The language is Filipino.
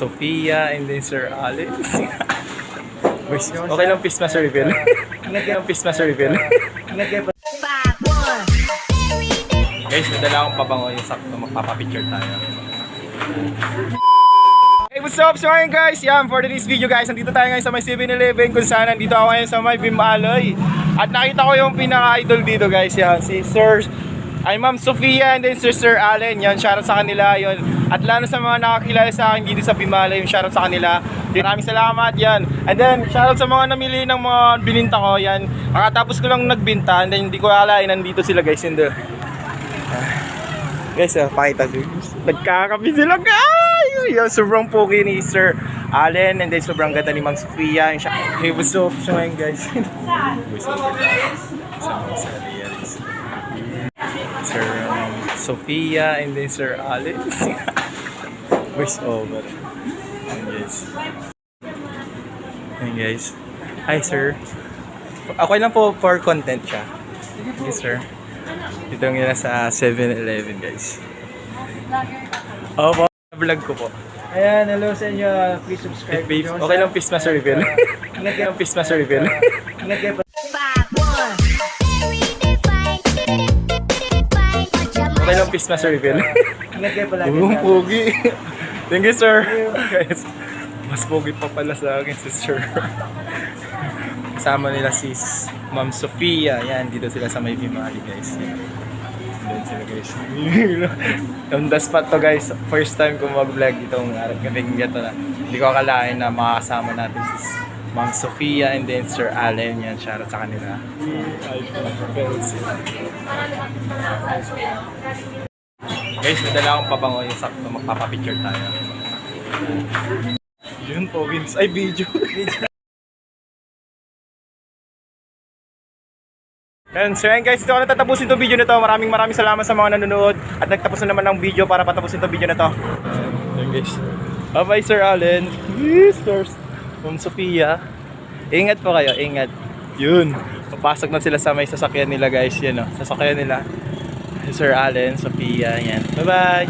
Sophia, and then Sir Alex. Okay lang Fist Master reveal. okay lang Fist Master reveal. Guys, nadala akong pabango yung sakto magpapapicture tayo. Hey, what's up? So ngayon guys, yan, for today's video guys, nandito tayo ngayon sa may 7-Eleven kung saan nandito ako ngayon sa may Bimaloy. At nakita ko yung pinaka-idol dito guys, yan, si Sir, ay Ma'am Sofia and then Sir Sir Allen, yan, shoutout sa kanila, yun. At lalo sa mga nakakilala sa akin dito sa Bimaloy, yung shoutout sa kanila. Maraming salamat, yan. And then, shoutout sa mga namili ng mga bininta ko, yan. Kakatapos ko lang nagbinta, and then hindi ko alain, nandito sila guys, yun doon. Guys, uh, pakita ko. Nagkakapi sila, guys! Yung sobrang pogi ni Sir Allen and then sobrang ganda ni Ma'am Sofia. Yung hey, what's up ngayon, guys? What's up, guys? Sa mga sa Alias. Sir um, Sofia and then Sir Allen. Voice over. Ayan, guys. Ayan, guys. Hi, sir. Ako lang po for content siya. Yes, sir. Dito nga sa 7-Eleven, guys. Opo, vlog ko po. Ayan, hello sa inyo. Please subscribe. Okay lang Fist Master reveal. okay lang Fist Master reveal. Okay lang Fist Master reveal. Nagkaya pala. Buong pogi. Thank you, sir. Guys, mas pogi pa pala sa akin si sir. Kasama nila si Ma'am Sofia. Yan, dito sila sa may Vimali, guys. Doon sila, guys. On the spot to, guys. First time ko mag-vlog itong araw gabing gato na. Hindi ko akalain na makakasama natin si Ma'am Sofia and then Sir Allen. Yan, shoutout sa kanila. Guys, nadala akong pabango yung sakto magpapapicture tayo. Yun po, Vince. Ay, video. Yan, so yan guys, ito ko natatapusin itong video na to. Maraming maraming salamat sa mga nanonood at nagtapos na naman ng video para patapusin itong video na to. Yan guys. Bye-bye Sir Allen. Yes. Ma'am Sophia. Ingat po kayo, ingat. Yun. Papasok na sila sa may sasakyan nila guys. Yan o, sasakyan nila. Sir Allen, Sophia, yan. Bye-bye.